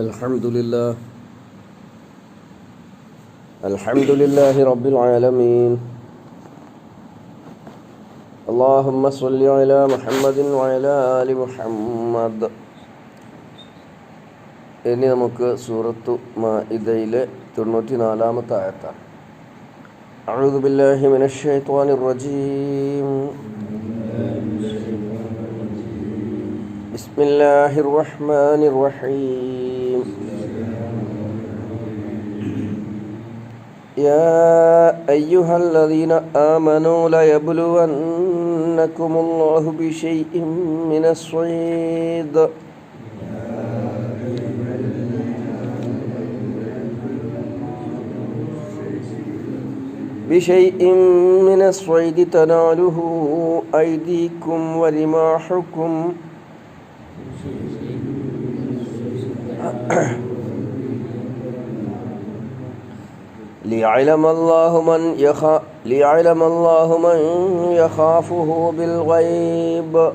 الحمد لله الحمد لله رب العالمين اللهم صل على محمد وعلى آل محمد ഇനി നമുക്ക് സൂറത്തു മാഇദയിലെ തൊണ്ണൂറ്റി നാലാമത്തെ ആയത്താണ് أعوذ بالله من الشيطان الرجيم بسم الله الرحمن الرحيم يا أيها الذين آمنوا ليبلونكم الله بشيء من الصيد. بشيء من الصيد تناله أيديكم ورماحكم. ليعلم الله من يخا ليعلم الله من يخافه بالغيب.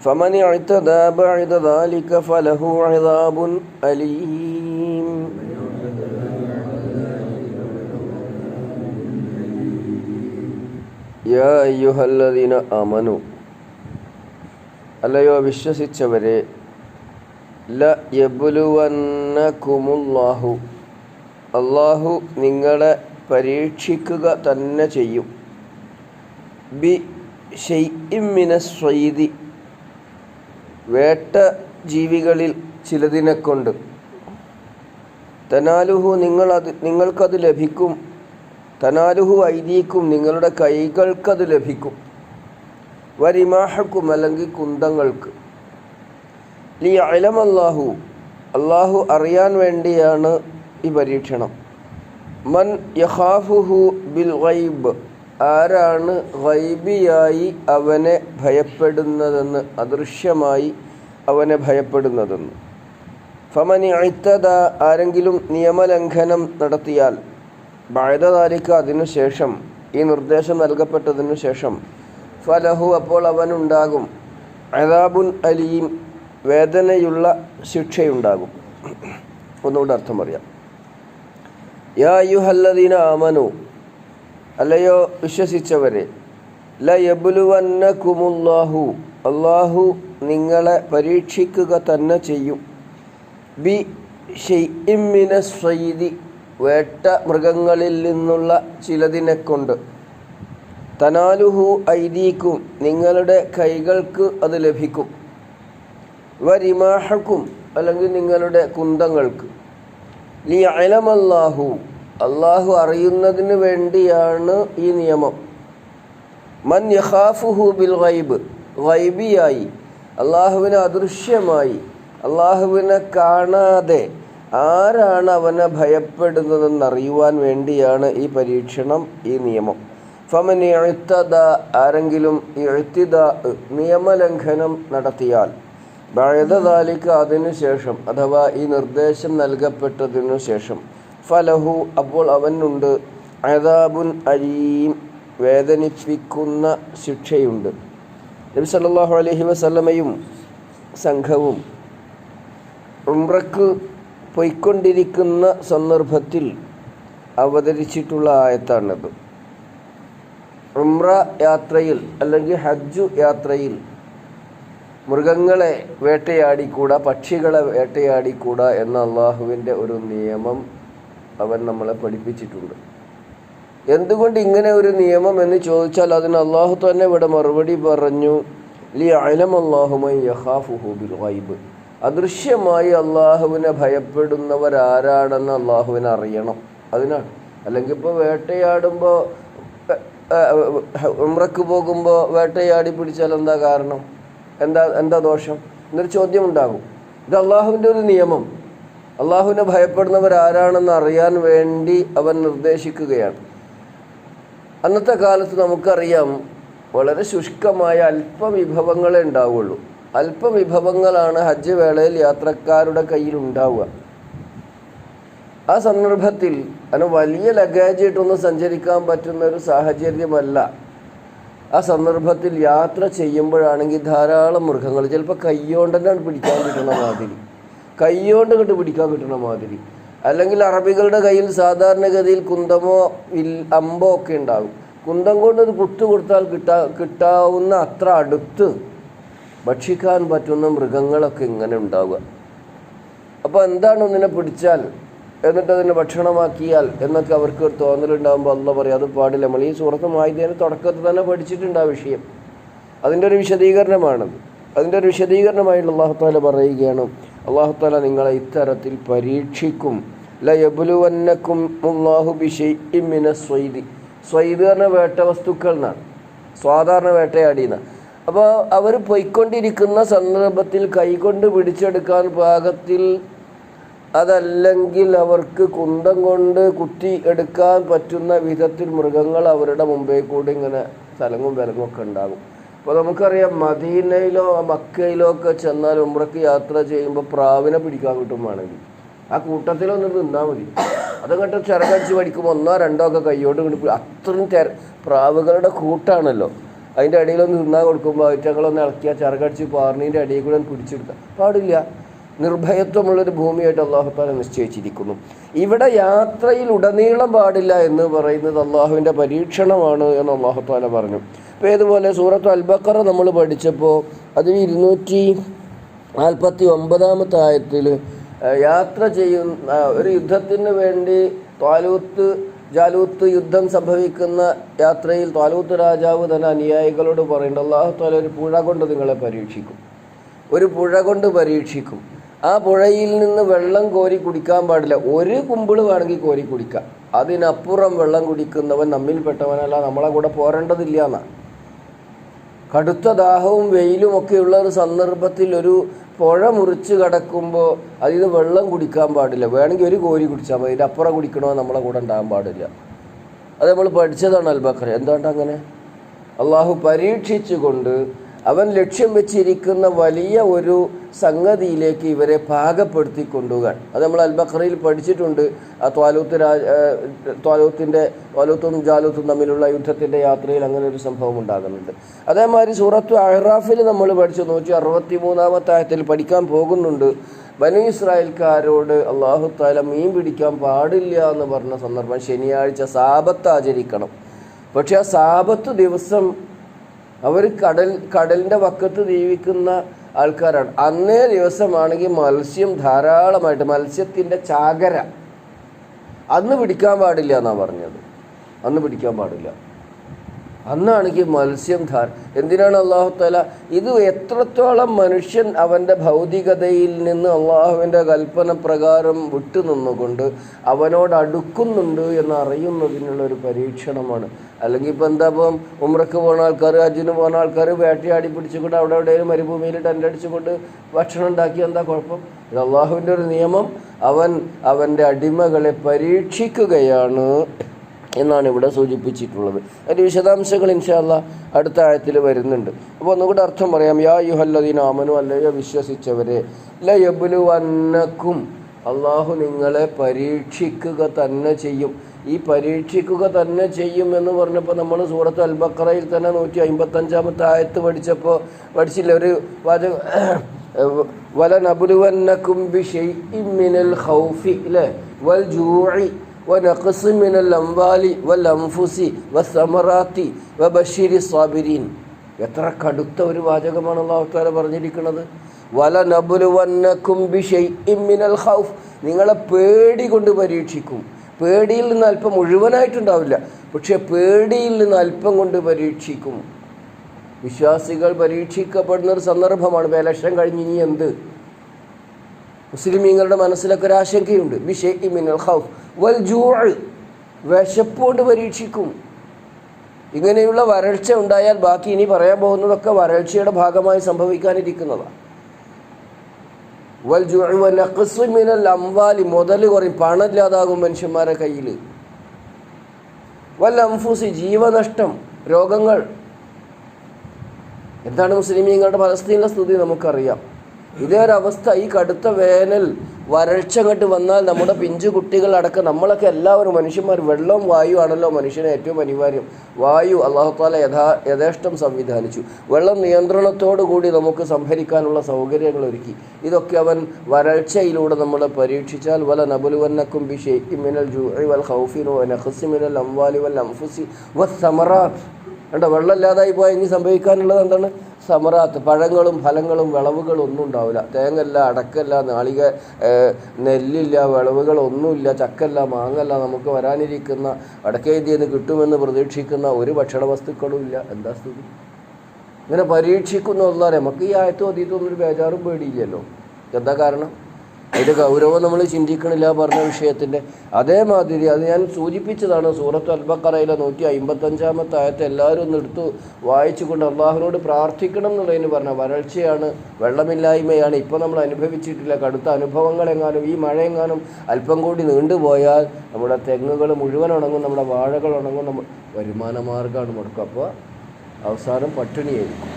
فمن اعتدى بعد ذلك فله عذاب أليم. يا أيها الذين آمنوا അല്ലയോ വിശ്വസിച്ചവരെ ല അള്ളാഹു നിങ്ങളെ പരീക്ഷിക്കുക തന്നെ ചെയ്യും. ബി ഷെയ്മിന സ്വൈതി വേട്ട ജീവികളിൽ ചിലതിനെ കൊണ്ട് തനാലുഹു നിങ്ങളത് നിങ്ങൾക്കത് ലഭിക്കും. തനാലുഹു ഐതിക്കും നിങ്ങളുടെ കൈകൾക്കത് ലഭിക്കും. വരിമാഹക്കും അല്ലെങ്കിൽ കുന്തങ്ങൾക്ക്. ലി അലമല്ലാഹു അള്ളാഹു അറിയാൻ വേണ്ടിയാണ് ഈ പരീക്ഷണം. മൻ യഹാഫുഹു ബിൽ ഗൈബ് ആരാണ് ഗൈബിയായി അവനെ ഭയപ്പെടുന്നതെന്ന് അദൃശ്യമായി അവനെ ഭയപ്പെടുന്നതെന്ന്. ഫമനി അഴിത്തത ആരെങ്കിലും നിയമലംഘനം നടത്തിയാൽ ബായതാലിക്ക് അതിനുശേഷം ഈ നിർദ്ദേശം നൽകപ്പെട്ടതിനു ശേഷം ഫലഹു അപ്പോൾ അവനുണ്ടാകും. അതാബുൻ അലീം വേദനയുള്ള ശിക്ഷയുണ്ടാകും. ഒന്നുകൂടെ അർത്ഥം പറയാം. യാ യുഹല്ലദീന ആമനു അല്ലയോ വിശ്വസിച്ചവരെ ലയബുലുവന്നക്കുമുല്ലാഹു അള്ളാഹു നിങ്ങളെ പരീക്ഷിക്കുക തന്നെ ചെയ്യും. ബി ഷെയ്മിന സ്വൈദി വേട്ട മൃഗങ്ങളിൽ നിന്നുള്ള ചിലതിനെ കൊണ്ട് തനാലുഹു ഐദീക്കും നിങ്ങളുടെ കൈകൾക്ക് അത് ലഭിക്കും. വരിമാഹക്കും അല്ലെങ്കിൽ നിങ്ങളുടെ കുന്തങ്ങൾക്ക്. ലി അലമല്ലാഹു അള്ളാഹു അറിയുന്നതിന് വേണ്ടിയാണ് ഈ നിയമം. മൻ യഹാഫുഹു ബിൽ ഗൈബ് ഗൈബിയായി അള്ളാഹുവിനെ അദൃശ്യമായി അള്ളാഹുവിനെ കാണാതെ ആരാണ് അവനെ ഭയപ്പെടുന്നതെന്ന് അറിയുവാൻ വേണ്ടിയാണ് ഈ പരീക്ഷണം ഈ നിയമം. ഫമൻ എഴുത്തത ആരെങ്കിലും എഴുത്തിത നിയമലംഘനം നടത്തിയാൽ ബഴതാലിക്ക് അതിനുശേഷം അഥവാ ഈ നിർദ്ദേശം നൽകപ്പെട്ടതിനു ശേഷം ഫലഹു അപ്പോൾ അവനുണ്ട്. അതാബുൻ അലീം വേദനിപ്പിക്കുന്ന ശിക്ഷയുണ്ട്. നബി സല്ലല്ലാഹു അലൈഹി വസല്ലമയും സംഘവും ഉംറക്ക് പോയിക്കൊണ്ടിരിക്കുന്ന സന്ദർഭത്തിൽ അവതരിച്ചിട്ടുള്ള ആയത്താണിത്. ഉംറ യാത്രയിൽ അല്ലെങ്കിൽ ഹജ്ജു യാത്രയിൽ മൃഗങ്ങളെ വേട്ടയാടിക്കൂടാ പക്ഷികളെ വേട്ടയാടിക്കൂടാ എന്ന അള്ളാഹുവിന്റെ ഒരു നിയമം അവൻ നമ്മളെ പഠിപ്പിച്ചിട്ടുണ്ട്. എന്തുകൊണ്ട് ഇങ്ങനെ ഒരു നിയമം എന്ന് ചോദിച്ചാൽ അതിന് അള്ളാഹു തന്നെ ഇവിടെ മറുപടി പറഞ്ഞു ലി അലം അള്ളാഹുമായി അദൃശ്യമായി അള്ളാഹുവിനെ ഭയപ്പെടുന്നവരാരാണെന്ന് അള്ളാഹുവിനെ അറിയണം അതിനാണ്. അല്ലെങ്കിൽ ഇപ്പോൾ വേട്ടയാടുമ്പോൾ ഉമ്രക്ക് പോകുമ്പോൾ വേട്ടയാടി പിടിച്ചാൽ എന്താ കാരണം? എന്താ എന്താ ദോഷം? എന്നൊരു ചോദ്യം ഉണ്ടാകും ഇത് അള്ളാഹുവിന്റെ ഒരു നിയമം. അള്ളാഹുവിനെ ഭയപ്പെടുന്നവർ ആരാണെന്ന് അറിയാൻ വേണ്ടി അവൻ നിർദ്ദേശിക്കുകയാണ്. അന്നത്തെ കാലത്ത് നമുക്കറിയാം വളരെ ശുഷ്കമായ അല്പവിഭവങ്ങളെ ഉണ്ടാവുള്ളൂ. അല്പവിഭവങ്ങളാണ് ഹജ്ജ് വേളയിൽ യാത്രക്കാരുടെ കയ്യിൽ ഉണ്ടാവുക ആ സന്ദർഭത്തിൽ അതിന് വലിയ ലഗേജ് ഇട്ടൊന്നും സഞ്ചരിക്കാൻ പറ്റുന്ന ഒരു സാഹചര്യമല്ല. ആ സന്ദർഭത്തിൽ യാത്ര ചെയ്യുമ്പോഴാണെങ്കിൽ ധാരാളം മൃഗങ്ങൾ ചിലപ്പോൾ കയ്യോണ്ടെന്നാണ് പിടിക്കാൻ കിട്ടുന്ന മാതിരി. കൈയോണ്ട് കണ്ട് പിടിക്കാൻ കിട്ടുന്ന മാതിരി. അല്ലെങ്കിൽ അറബികളുടെ കയ്യിൽ സാധാരണഗതിയിൽ കുന്തമോ വിൽ അമ്പോ ഒക്കെ ഉണ്ടാകും. കുന്തം കൊണ്ട് അത് പുട്ടു കൊടുത്താൽ കിട്ടാ കിട്ടാവുന്ന അത്ര അടുത്ത് ഭക്ഷിക്കാൻ പറ്റുന്ന മൃഗങ്ങളൊക്കെ ഇങ്ങനെ ഉണ്ടാവുക. അപ്പോൾ എന്താണ് ഒന്നിനെ പിടിച്ചാൽ? എന്നിട്ട് അതിനെ ഭക്ഷണമാക്കിയാൽ എന്നൊക്കെ അവർക്ക് ഒരു തോന്നലുണ്ടാകുമ്പോൾ അല്ല പറയും അത് പാടില്ല. നമ്മൾ ഈ സുഹൃത്ത് മായിതേനെ തുടക്കത്തിൽ തന്നെ പഠിച്ചിട്ടുണ്ട് ആ വിഷയം. അതിന്റെ ഒരു വിശദീകരണമാണത് അതിന്റെ ഒരു വിശദീകരണമായിട്ട് അള്ളാഹുത്താല പറയുകയാണ് അള്ളാഹുത്താല നിങ്ങളെ ഇത്തരത്തിൽ പരീക്ഷിക്കും. ലയബുലുവന്നക്കും ബിഷൈമിന സ്വൈദി. സ്വൈദ് വേട്ട വസ്തുക്കൾ എന്നാണ്. സാധാരണ വേട്ടയാടിയെന്ന അപ്പോൾ അവർ പൊയ്ക്കൊണ്ടിരിക്കുന്ന സന്ദർഭത്തിൽ കൈകൊണ്ട് പിടിച്ചെടുക്കാൻ പാകത്തിൽ അതല്ലെങ്കിൽ അവർക്ക് കുന്തം കൊണ്ട് കുത്തി എടുക്കാൻ പറ്റുന്ന വിധത്തിൽ മൃഗങ്ങൾ അവരുടെ മുമ്പേ കൂടി ഇങ്ങനെ തലങ്ങും വിലങ്ങും ഒക്കെ ഉണ്ടാകും. അപ്പോൾ നമുക്കറിയാം മദീനയിലോ മക്കയിലോ ഒക്കെ ചെന്നാൽ ഉമ്രക്ക് യാത്ര ചെയ്യുമ്പോൾ പ്രാവിനെ പിടിക്കാൻ കിട്ടും വേണമെങ്കിൽ. ആ കൂട്ടത്തിലൊന്ന് നിന്നാൽ മതി. അതങ്ങോട്ട് ചിറകടിച്ച് പഠിക്കുമ്പോൾ ഒന്നോ രണ്ടോ ഒക്കെ കൈയോട്ട് കിട്ടും അത്രയും തെര പ്രാവുകളുടെ കൂട്ടാണല്ലോ. അതിന്റെ അടിയിലൊന്ന് നിന്നാൽ കൊടുക്കുമ്പോൾ അവറ്റകളൊന്ന് ഇളക്കിയാൽ ചിറകടിച്ച് പാറിനീന്റെ അടിയിൽ കൂടെ ഒന്ന് പിടിച്ചെടുക്കാം പാടില്ല. നിർഭയത്വമുള്ളൊരു ഭൂമിയായിട്ട് അള്ളാഹുത്താല നിശ്ചയിച്ചിരിക്കുന്നു. ഇവിടെ യാത്രയിൽ ഉടനീളം പാടില്ല എന്ന് പറയുന്നത് അള്ളാഹുവിന്റെ പരീക്ഷണമാണ് എന്ന് അള്ളാഹുത്താല പറഞ്ഞു. അപ്പോൾ ഏതുപോലെ സൂറത്ത് അൽബക്കറ നമ്മൾ പഠിച്ചപ്പോൾ അതിൽ ഇരുന്നൂറ്റി നാൽപ്പത്തി ഒമ്പതാമത്തെ ആയത്തിൽ യാത്ര ചെയ്യുന്ന ഒരു യുദ്ധത്തിന് വേണ്ടി ത്വാലൂത്ത് ജാലൂത്ത് യുദ്ധം സംഭവിക്കുന്ന യാത്രയിൽ ത്വാലൂത്ത് രാജാവ് തന്നെ അനുയായികളോട് പറയുന്നുണ്ട് അള്ളാഹു താല ഒരു പുഴ കൊണ്ട് നിങ്ങളെ പരീക്ഷിക്കും. ഒരു പുഴ കൊണ്ട് പരീക്ഷിക്കും. ആ പുഴയിൽ നിന്ന് വെള്ളം കോരി കുടിക്കാൻ പാടില്ല. ഒരു കുമ്പിൾ വേണമെങ്കിൽ കോരി കുടിക്കാം. അതിനപ്പുറം വെള്ളം കുടിക്കുന്നവൻ നമ്മിൽപ്പെട്ടവനല്ല നമ്മളെ കൂടെ പോരേണ്ടതില്ല എന്നാണ് കടുത്ത ദാഹവും വെയിലും ഒക്കെയുള്ള ഒരു സന്ദർഭത്തിൽ ഒരു പുഴ മുറിച്ച് കടക്കുമ്പോൾ അതിന് വെള്ളം കുടിക്കാൻ പാടില്ല. വേണമെങ്കിൽ ഒരു കോരി കുടിച്ചാൽ മതി. അപ്പുറം കുടിക്കണോ നമ്മളെ കൂടെ ഉണ്ടാകാൻ പാടില്ല. അത് നമ്മൾ പഠിച്ചതാണ് അൽബക്കർ. എന്തുകൊണ്ട് അങ്ങനെ? അള്ളാഹു പരീക്ഷിച്ചുകൊണ്ട് അവൻ ലക്ഷ്യം വെച്ചിരിക്കുന്ന വലിയ ഒരു സംഗതിയിലേക്ക് ഇവരെ പാകപ്പെടുത്തി കൊണ്ടുപോകാൻ അത് നമ്മൾ അൽബഖറയിൽ പഠിച്ചിട്ടുണ്ട്. ആ ത്വാലൂത്ത് രാജ ത്വാലൂത്തിന്റെ ത്വാലൂത്തും ജാലൂത്തും തമ്മിലുള്ള യുദ്ധത്തിന്റെ യാത്രയിൽ അങ്ങനെ ഒരു സംഭവം ഉണ്ടാകുന്നുണ്ട്. അതേമാതിരി സൂറത്തു അഹ്റാഫിൽ നമ്മൾ പഠിച്ചു. നൂറ്റി അറുപത്തി മൂന്നാമത്തെ ആയത്തിൽ പഠിക്കാൻ പോകുന്നുണ്ട്. ബനു ഇസ്രായേൽക്കാരോട് അള്ളാഹു താല മീൻ പിടിക്കാൻ പാടില്ല എന്ന് പറഞ്ഞ സന്ദർഭം ശനിയാഴ്ച സാപത്ത് ആചരിക്കണം. പക്ഷേ ആ സാപത്ത് ദിവസം അവർ കടൽ കടലിന്റെ വക്കത്ത് ജീവിക്കുന്ന ആൾക്കാരാണ്. അന്നേ ദിവസമാണെങ്കിൽ മത്സ്യം ധാരാളമായിട്ട് മത്സ്യത്തിന്റെ ചാകര. അന്ന് പിടിക്കാൻ പാടില്ല എന്നാണ് പറഞ്ഞത്. അന്ന് പിടിക്കാൻ പാടില്ല. അന്നാണെങ്കിൽ മത്സ്യം ധാർ എന്തിനാണ് അള്ളാഹുത്തല ഇത് എത്രത്തോളം മനുഷ്യൻ അവന്റെ ഭൗതികതയിൽ നിന്ന് അള്ളാഹുവിന്റെ കൽപ്പന പ്രകാരം വിട്ടുനിന്നുകൊണ്ട് അവനോട് അടുക്കുന്നുണ്ട് എന്ന് അറിയുന്നതിനുള്ള ഒരു പരീക്ഷണമാണ്. അല്ലെങ്കിൽ ഇപ്പം എന്താ ഇപ്പം ഉമ്രക്ക് പോകുന്ന ആൾക്കാർ ഹജ്ജിന് പോകുന്ന ആൾക്കാർ വേട്ടയാടി പിടിച്ചുകൊണ്ട് അവിടെ എവിടെയും മരുഭൂമിയിൽ ടെന്റ് അടിച്ചുകൊണ്ട് ഭക്ഷണം ഉണ്ടാക്കി എന്താ കുഴപ്പം? ഇത് അള്ളാഹുവിന്റെ ഒരു നിയമം. അവൻ അവന്റെ അടിമകളെ പരീക്ഷിക്കുകയാണ്. എന്നാണ് ഇവിടെ സൂചിപ്പിച്ചിട്ടുള്ളത്. അതിന്റെ വിശദാംശങ്ങൾ ഇൻഷാല്ല അടുത്ത ആയത്തിൽ വരുന്നുണ്ട്. അപ്പോൾ ഒന്നുകൂടെ അർത്ഥം പറയാം. യാ യുഹല്ലദീൻ ആമനു അല്ലയോ വിശ്വസിച്ചവരെ ലയബുലുവന്നക്കും അള്ളാഹു നിങ്ങളെ പരീക്ഷിക്കുക തന്നെ ചെയ്യും. ഈ പരീക്ഷിക്കുക തന്നെ ചെയ്യും എന്ന് പറഞ്ഞപ്പോൾ നമ്മൾ സൂറത്ത് അൽബക്കറയിൽ തന്നെ നൂറ്റി അമ്പത്തഞ്ചാമത്തെ ആയത്ത് പഠിച്ചപ്പോൾ പഠിച്ചില്ല? ഒരു വാചക വലനബുലുവന്നക്കും ബിഷൈഇൻ മിനൽ ഹൗഫി അല്ലേ? വൽ ജൂഇ ونقص من الأموال والأنفس والثمرات وبشر الصابرين എത്ര കടുത്ത ഒരു വാചകമാണ് അള്ളാഹു താല പറഞ്ഞിരിക്കുന്നത് വല നബുലുവന്നക്കും മിനൽ ഖൗഫ് നിങ്ങളെ പേടി കൊണ്ട് പരീക്ഷിക്കും പേടിയിൽ നിന്ന് അല്പം മുഴുവനായിട്ടുണ്ടാവില്ല പക്ഷെ പേടിയിൽ നിന്ന് അല്പം കൊണ്ട് പരീക്ഷിക്കും വിശ്വാസികൾ പരീക്ഷിക്കപ്പെടുന്ന ഒരു സന്ദർഭമാണ് ഇപ്പോൾ ഇലക്ഷൻ കഴിഞ്ഞ് ഇനി എന്ത് മുസ്ലിമീങ്ങളുടെ മനസ്സിലൊക്കെ ഒരു ആശങ്കയുണ്ട്. ഖൗഫ്. വൽ പരീക്ഷിക്കും. ഇങ്ങനെയുള്ള വരൾച്ച ഉണ്ടായാൽ ബാക്കി ഇനി പറയാൻ പോകുന്നതൊക്കെ വരൾച്ചയുടെ ഭാഗമായി സംഭവിക്കാനിരിക്കുന്നതാണ്. വൽ അംവാലി. മുതൽ കുറയും. പണമില്ലാതാകും മനുഷ്യന്മാരെ കയ്യിൽ വൽ അംഫൂസി. ജീവനഷ്ടം. രോഗങ്ങൾ. എന്താണ് മുസ്ലിമീങ്ങളുടെ ഫലസ്തീനിലെ സ്ഥിതി? നമുക്കറിയാം. ഇതേ ഒരവസ്ഥ ഈ കടുത്ത വേനൽ വരൾച്ച അങ്ങോട്ട് വന്നാൽ നമ്മുടെ പിഞ്ചു കുട്ടികളടക്കം നമ്മളൊക്കെ എല്ലാവരും മനുഷ്യന്മാർ വെള്ളവും വായു ആണല്ലോ മനുഷ്യന് ഏറ്റവും അനിവാര്യം. വായു അള്ളാഹുത്താല യഥാ യഥേഷ്ടം സംവിധാനിച്ചു. വെള്ളം നിയന്ത്രണത്തോടു കൂടി നമുക്ക് സംഭരിക്കാനുള്ള സൗകര്യങ്ങൾ ഒരുക്കി. ഇതൊക്കെ അവൻ വരൾച്ചയിലൂടെ നമ്മൾ പരീക്ഷിച്ചാൽ വല നബുലുവന്നക്കും ബി മിനൽ ജൂഇ വൽ ഖൗഫിനു വ നഖ്സി മിനൽ അംവാലി വൽ അംഫുസി വ സമറ വെള്ളം ഇല്ലാതായി പോയാൽ ഇനി സംഭവിക്കാനുള്ളത് എന്താണ്? സമറാത്ത് പഴങ്ങളും ഫലങ്ങളും വിളവുകളും ഒന്നും ഉണ്ടാവില്ല. തേങ്ങല്ല അടക്കല്ല നാളിക നെല്ലില്ല വിളവുകളൊന്നുമില്ല ചക്കല്ല മാങ്ങല്ല നമുക്ക് വരാനിരിക്കുന്ന വടക്കേ ഇന്ത്യയിൽ നിന്ന് കിട്ടുമെന്ന് പ്രതീക്ഷിക്കുന്ന ഒരു ഭക്ഷണ വസ്തുക്കളും ഇല്ല. എന്താ സ്ഥിതി? ഇങ്ങനെ പരീക്ഷിക്കുന്നു എന്നാൽ നമുക്ക് ഈ ആയത്തും അതീതൊന്നും ഒരു ബേജാറും പേടിയില്ലല്ലോ. എന്താ കാരണം? അതിന്റെ ഗൗരവം നമ്മൾ ചിന്തിക്കണില്ല പറഞ്ഞ വിഷയത്തിന്റെ അതേമാതിരി അത് ഞാൻ സൂചിപ്പിച്ചതാണ് സൂറത്ത് അൽബക്കറയിലെ നൂറ്റി അമ്പത്തഞ്ചാമത്തെ ആയത്തെ എല്ലാവരും ഒന്ന് എടുത്തു വായിച്ചുകൊണ്ട് അള്ളാഹുനോട് പ്രാർത്ഥിക്കണം എന്നുള്ളതിന് പറഞ്ഞ വരൾച്ചയാണ് വെള്ളമില്ലായ്മയാണ്. ഇപ്പോൾ നമ്മൾ അനുഭവിച്ചിട്ടില്ല. കടുത്ത അനുഭവങ്ങളെങ്ങാനും ഈ മഴയെങ്ങാനും അല്പം കൂടി നീണ്ടുപോയാൽ നമ്മുടെ തെങ്ങുകൾ മുഴുവൻ ഉണങ്ങും നമ്മുടെ വാഴകൾ ഉണങ്ങും നമ്മൾ വരുമാന മാർഗമാണ് മുടക്കും. അപ്പോൾ അവസാനം പട്ടിണിയായിരിക്കും.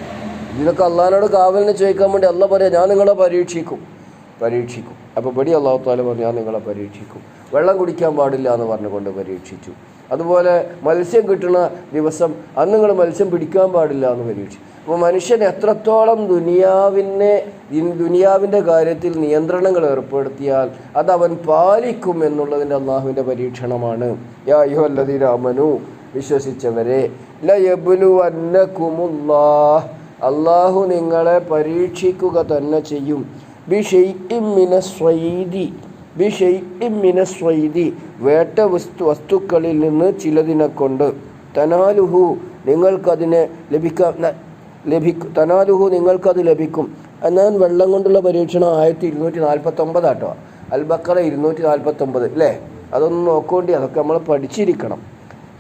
ഇതിനൊക്കെ അള്ളഹാനോട് കാവലിന് ചോദിക്കാൻ വേണ്ടി അല്ല പറയാം ഞാൻ നിങ്ങളെ പരീക്ഷിക്കും. പരീക്ഷിക്കും. അപ്പോൾ ബടി അള്ളാഹു താല പറഞ്ഞു നിങ്ങളെ പരീക്ഷിക്കും. വെള്ളം കുടിക്കാൻ പാടില്ല എന്ന് പറഞ്ഞുകൊണ്ട് പരീക്ഷിച്ചു. അതുപോലെ മത്സ്യം കിട്ടുന്ന ദിവസം അന്ന് നിങ്ങൾ മത്സ്യം പിടിക്കാൻ പാടില്ല എന്ന് പരീക്ഷിച്ചു. അപ്പോൾ മനുഷ്യൻ എത്രത്തോളം ദുനിയാവിനെ ദുനിയാവിന്റെ കാര്യത്തിൽ നിയന്ത്രണങ്ങൾ ഏർപ്പെടുത്തിയാൽ അത് അവൻ പാലിക്കും എന്നുള്ളതിന്റെ അള്ളാഹുവിന്റെ പരീക്ഷണമാണ്. യാ അല്ലതി രാമനു വിശ്വസിച്ചവരെ അള്ളാഹു നിങ്ങളെ പരീക്ഷിക്കുക തന്നെ ചെയ്യും. ബിഷൈഇം മിനസ്വൈദി ബിഷൈഇം മിനസ്വൈദി വേട്ട വസ്തു വസ്തുക്കളിൽ നിന്ന് ചിലതിനെ കൊണ്ട് തനാലുഹു നിങ്ങൾക്കതിനെ ലഭിക്കാം. ലഭിക്കും തനാലുഹു നിങ്ങൾക്കത് ലഭിക്കും. എന്നാൽ വെള്ളം കൊണ്ടുള്ള പരീക്ഷണം ആയിരത്തി ഇരുന്നൂറ്റി നാൽപ്പത്തൊമ്പതാട്ടോ അൽബക്കറ ഇരുന്നൂറ്റി നാൽപ്പത്തൊമ്പത് അല്ലേ അതൊന്ന് നോക്കേണ്ടി അതൊക്കെ നമ്മൾ പഠിച്ചിരിക്കണം.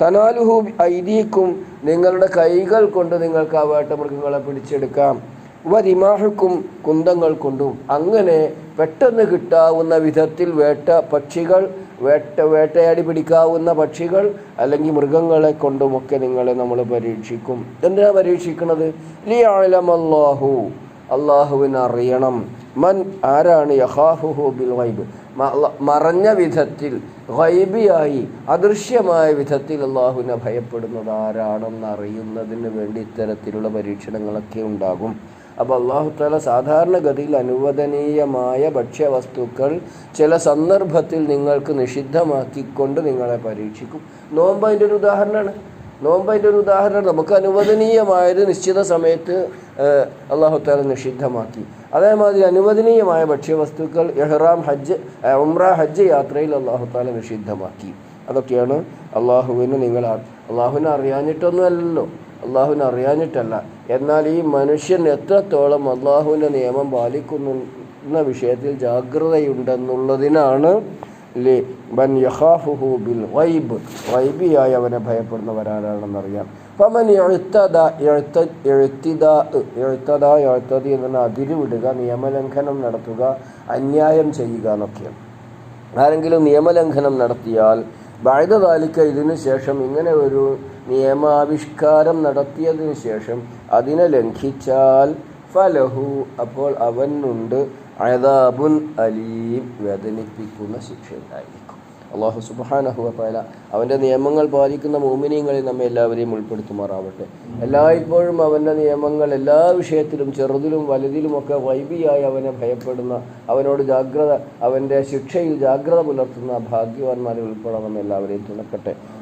തനാലുഹു ഐദീക്കും നിങ്ങളുടെ കൈകൾ കൊണ്ട് നിങ്ങൾക്ക് ആ വേട്ടമൃഗങ്ങളെ പിടിച്ചെടുക്കാം. വരിമാഹുക്കും കുന്തങ്ങൾ കൊണ്ടും. അങ്ങനെ പെട്ടെന്ന് കിട്ടാവുന്ന വിധത്തിൽ വേട്ട പക്ഷികൾ വേട്ട വേട്ടയാടി പിടിക്കാവുന്ന പക്ഷികൾ അല്ലെങ്കിൽ മൃഗങ്ങളെ കൊണ്ടുമൊക്കെ നിങ്ങളെ നമ്മൾ പരീക്ഷിക്കും. എന്തിനാ പരീക്ഷിക്കുന്നത് ലിയാലമല്ലാഹു അള്ളാഹുവിന് അറിയണം. മൻ ആരാണ് യഹാഹുഹു ബിൽ മ- മറഞ്ഞ വിധത്തിൽ വൈബിയായി അദൃശ്യമായ വിധത്തിൽ അള്ളാഹുവിനെ ഭയപ്പെടുന്നത് ആരാണെന്ന് അറിയുന്നതിന് വേണ്ടി ഇത്തരത്തിലുള്ള പരീക്ഷണങ്ങളൊക്കെ ഉണ്ടാകും. അപ്പോൾ അള്ളാഹു താല സാധാരണഗതിയിൽ അനുവദനീയമായ ഭക്ഷ്യവസ്തുക്കൾ ചില സന്ദർഭത്തിൽ നിങ്ങൾക്ക് നിഷിദ്ധമാക്കിക്കൊണ്ട് നിങ്ങളെ പരീക്ഷിക്കും. നോമ്പ് അതിന്റെ ഒരു ഉദാഹരണമാണ്. നോമ്പ് അതിന്റെ ഒരു ഉദാഹരണം നമുക്ക് അനുവദനീയമായത് നിശ്ചിത സമയത്ത് ഏഹ്, അള്ളാഹു താല നിഷിദ്ധമാക്കി. അതേമാതിരി അനുവദനീയമായ ഭക്ഷ്യവസ്തുക്കൾ എഹ്റാം ഹജ്ജ് ഉംറ ഹജ്ജ് യാത്രയിൽ അള്ളാഹു താല നിഷിദ്ധമാക്കി. അതൊക്കെയാണ് അള്ളാഹുവിന് നിങ്ങൾ അള്ളാഹുവിനെ അറിയാഞ്ഞിട്ടൊന്നും അല്ലല്ലോ. അള്ളാഹുവിനെ അറിയാനിട്ടല്ല എന്നാൽ ഈ മനുഷ്യൻ എത്രത്തോളം അള്ളാഹുവിന്റെ നിയമം പാലിക്കുന്നു എന്ന വിഷയത്തിൽ ജാഗ്രതയുണ്ടെന്നുള്ളതിനാണ് ലി ബൻ യഹാഫുഹു ബിൽ വൈബ്. വൈബിയായി അവനെ ഭയപ്പെടുന്നവരാരാണെന്നറിയാം. ഫമൻ എഴുത്തത എഴുത്ത എഴുത്തിത എഴുത്തത എഴുത്തതി എന്ന് അതിരുവിടുക നിയമലംഘനം നടത്തുക അന്യായം ചെയ്യുക എന്നൊക്കെയാണ്. ആരെങ്കിലും നിയമലംഘനം നടത്തിയാൽ ബാധ്യതാലിക്ക ഇതിനു ശേഷം ഇങ്ങനെ ഒരു നിയമാവിഷ്കാരം നടത്തിയതിനു ശേഷം അതിനെ ലംഘിച്ചാൽ ഫലഹു. അപ്പോൾ അവനുണ്ട് അയതാബുൻ അലീം. വേദനിപ്പിക്കുന്ന ശിക്ഷ ഉണ്ടായിരിക്കും. അള്ളാഹു സുബാനഹുവല അവന്റെ നിയമങ്ങൾ പാലിക്കുന്ന മോമിനിയങ്ങളിൽ നമ്മെ എല്ലാവരെയും ഉൾപ്പെടുത്തുമാറാവട്ടെ. എല്ലായ്പ്പോഴും അവന്റെ നിയമങ്ങൾ എല്ലാ വിഷയത്തിലും ചെറുതിലും വലുതിലുമൊക്കെ വൈബിയായി അവനെ ഭയപ്പെടുന്ന അവനോട് ജാഗ്രത അവന്റെ ശിക്ഷയിൽ ജാഗ്രത പുലർത്തുന്ന ഭാഗ്യവാന്മാരെ ഉൾപ്പെടാൻ നമ്മെ എല്ലാവരെയും തുണക്കട്ടെ.